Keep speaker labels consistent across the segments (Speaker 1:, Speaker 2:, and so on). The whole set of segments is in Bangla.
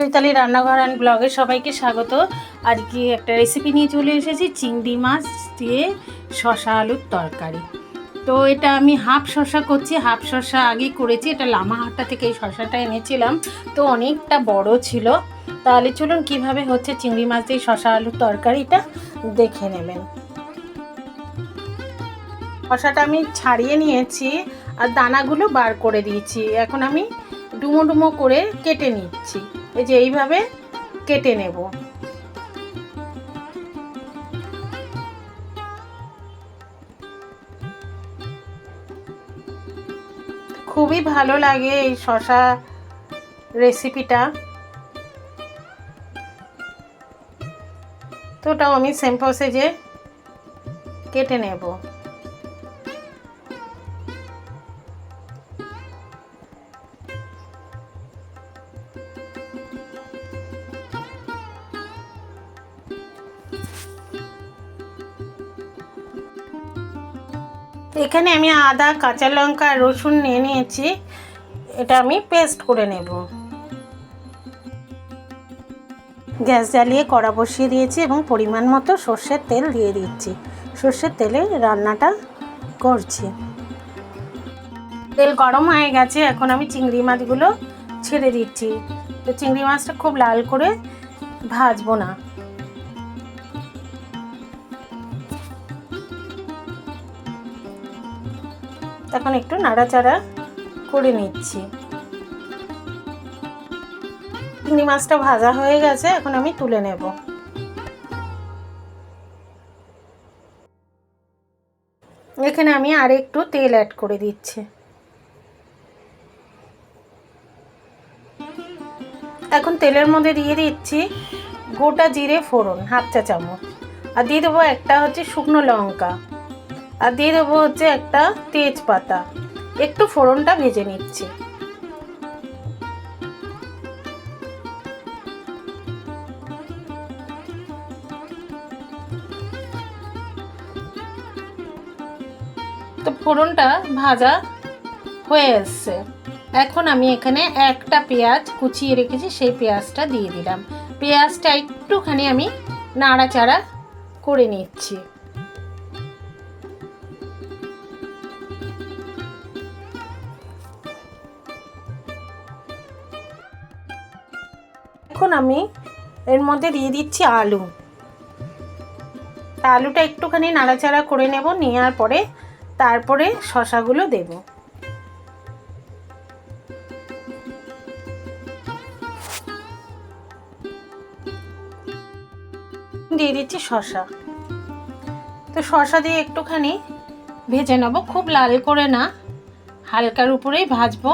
Speaker 1: চৈতালি রান্নাঘর অ্যান্ড ব্লগে সবাইকে স্বাগত। আজকে একটা রেসিপি নিয়ে চলে এসেছি, চিংড়ি মাছ দিয়ে শশা আলুর তরকারি। তো এটা আমি হাফ শশা করছি, হাফ শশা আগে করেছি, এটা লামাহাট্টা থেকে এই শশাটা এনেছিলাম। তো অনেকটা বড় ছিল। তাহলে চলুন কীভাবে হচ্ছে চিংড়ি মাছ দিয়ে শশা আলুর তরকারিটা দেখে নেবেন। শশাটা আমি ছাড়িয়ে নিয়েছি আর দানাগুলো বার করে দিয়েছি। এখন আমি ডুমো ডুমো করে কেটে নিচ্ছি। এই যে এইভাবে কেটে নেব। খুবই ভালো লাগে এই শশা রেসিপিটা। তো ওটাও আমি সেম প্রসেজে কেটে নেব। এখানে আমি আদা, কাঁচা লঙ্কা রসুন নিয়ে নিয়েছি। এটা আমি পেস্ট করে নেব। গ্যাস জ্বালিয়ে কড়া বসিয়ে দিয়েছি এবং পরিমাণ মতো সর্ষের তেল দিয়ে দিচ্ছি। সর্ষের তেলে রান্নাটা করছি। তেল গরম হয়ে গেছে, এখন আমি চিংড়ি মাছগুলো ছেড়ে দিচ্ছি। তো চিংড়ি মাছটা খুব লাল করে ভাজবো না। এখন একটু নাড়াচাড়া করে নিচ্ছি। চিংড়ি মাছটা ভাজা হয়ে গেছে, এখন আমি তুলে নেব। এখানে আমি আর একটু তেল অ্যাড করে দিচ্ছি। এখন তেলের মধ্যে দিয়ে দিচ্ছি গোটা জিরে ফোড়ন, হাফ চা চামচ। আর দিয়ে দেবো একটা হচ্ছে শুকনো লঙ্কা। আর দিয়ে দেবো হচ্ছে একটা তেজপাতা। একটু ফোড়নটা ভেজে নিচ্ছি। তো ফোড়নটা ভাজা হয়ে এসছে। এখন আমি এখানে একটা পেঁয়াজ কুচিয়ে রেখেছি, সেই পেঁয়াজটা দিয়ে দিলাম। পেঁয়াজটা একটুখানি আমি নাড়াচাড়া করে নিচ্ছি। এখন আমি এর মধ্যে দিয়ে দিচ্ছি আলু। তা আলুটা একটুখানি নাড়াচাড়া করে নেব, নেওয়ার পরে তারপরে শশাগুলো দেব। দিয়ে দিচ্ছি শশা। তো শশা দিয়ে একটুখানি ভেজে নেব, খুব লাল করে না, হালকার উপরেই ভাজবো।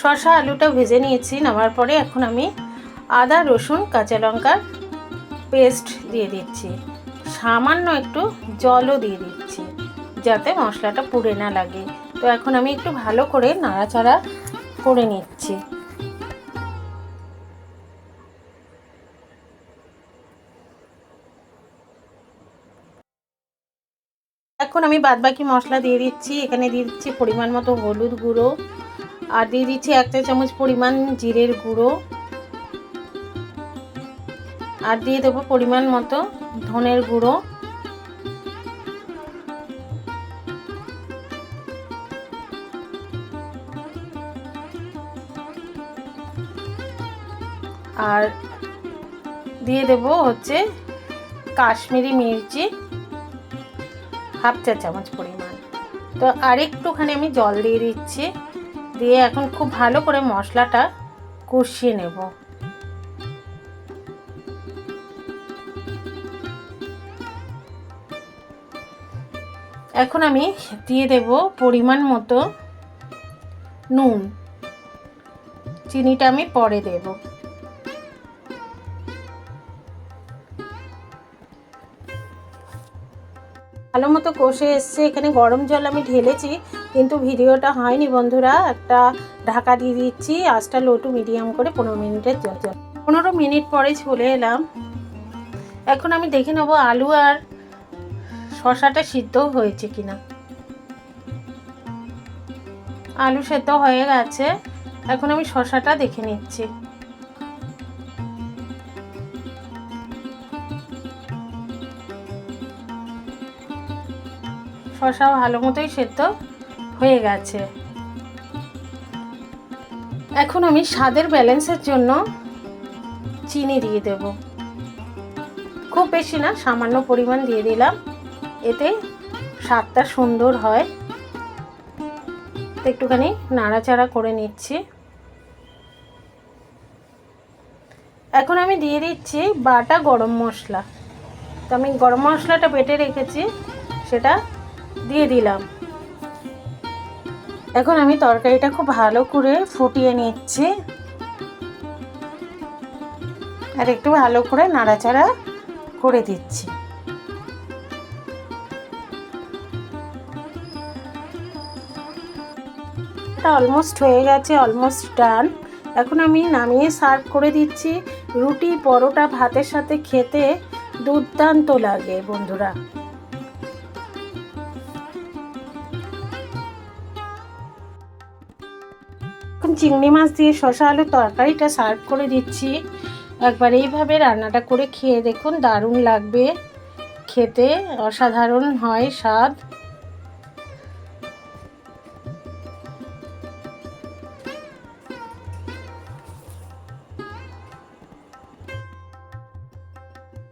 Speaker 1: শশা আলুটা ভেজে নিয়েছি নামার পরে এখন আমি আদা, রসুন, কাঁচা লঙ্কার পেস্ট দিয়ে দিচ্ছি। সামান্য একটু জলও দিয়ে দিচ্ছি, যাতে মশলাটা পুড়ে না লাগে। তো এখন আমি একটু ভালো করে নাড়াচাড়া করে নিচ্ছি। এখন আমি বাদবাকি মশলা দিয়ে দিচ্ছি, এখানে দিয়ে দিচ্ছি পরিমাণ মতো হলুদ গুঁড়ো আর দিয়ে দিচ্ছি এক চা চামচ পরিমাণ জিরের গুঁড়ো। আর দিয়ে দেবো পরিমাণ মতো ধনের গুঁড়ো। আর দিয়ে দেব হচ্ছে কাশ্মীরি মির্চি, হাফ চা চামচ পরিমাণ। তো আরেকটুখানি আমি জল দিয়ে দিচ্ছি। দিয়ে এখন খুব ভালো করে মশলাটা কষিয়ে নেব। এখন আমি দিয়ে দেব পরিমাণ মতো নুন। চিনিটা আমি পরে দেব। ভালো মতো কষে এসছে। এখানে গরম জল আমি ঢেলেছি, কিন্তু ভিডিওটা হয়নি বন্ধুরা। একটা ঢাকা দিয়ে দিচ্ছি, আঁচটা লো টু মিডিয়াম করে পনেরো মিনিটের জন্য পনেরো মিনিট পরে চলে এলাম। এখন আমি দেখে নেব আলু আর শশাটা সিদ্ধ হয়েছে কিনা। আলু সেদ্ধ হয়ে গেছে। এখন আমি শশাটা দেখে নিচ্ছি। শশা ভালো মতোই সেদ্ধ হয়ে গেছে। এখন আমি স্বাদের ব্যালেন্সের জন্য চিনি দিয়ে দেব। খুব বেশি না, সামান্য পরিমাণ দিয়ে দিলাম। এতে স্বাদটা সুন্দর হয়। একটুখানি নাড়াচাড়া করে নিচ্ছি। এখন আমি দিয়ে দিচ্ছি বাটা গরম মশলা। তো আমি গরম মশলাটা বেটে রেখেছি, সেটা দিয়ে দিলাম। এখন আমি তরকারিটা খুব ভালো করে ফুটিয়ে নিচ্ছি। আর একটু ভালো করে নাড়াচাড়া করে দিচ্ছি। অলমোস্ট হয়ে গেছে অলমোস্ট ডান এখন আমি নামিয়ে সার্ভ করে দিচ্ছি। রুটি, পরোটা, ভাতের সাথে খেতে দুর্দান্ত লাগে বন্ধুরা। এখন চিংড়ি মাছ দিয়ে শশা আলুর তরকারিটা সার্ভ করে দিচ্ছি। একবার এইভাবে রান্নাটা করে খেয়ে দেখুন, দারুণ লাগবে। খেতে অসাধারণ হয়, স্বাদ।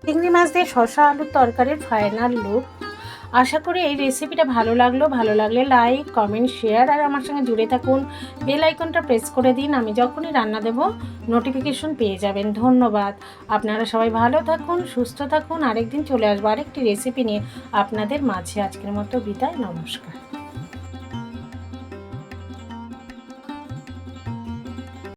Speaker 1: চিংড়ি মাছ দিয়ে শশা আলুর তরকারির ফাইনাল লুক আশা করি এই রেসিপিটা ভালো লাগল। ভালো লাগলে লাইক কমেন্ট শেয়ার আর আমার সঙ্গে জুড়ে থাকুন। বেল আইকনটা প্রেস করে দিন, আমি যখনই রান্না দেব নোটিফিকেশন পেয়ে যাবেন। ধন্যবাদ। আপনারা সবাই ভালো থাকুন, সুস্থ থাকুন। আরেকদিন চলে আসব আরেকটি রেসিপি নিয়ে আপনাদের মাঝে। আজকের মতো বিদায়, নমস্কার।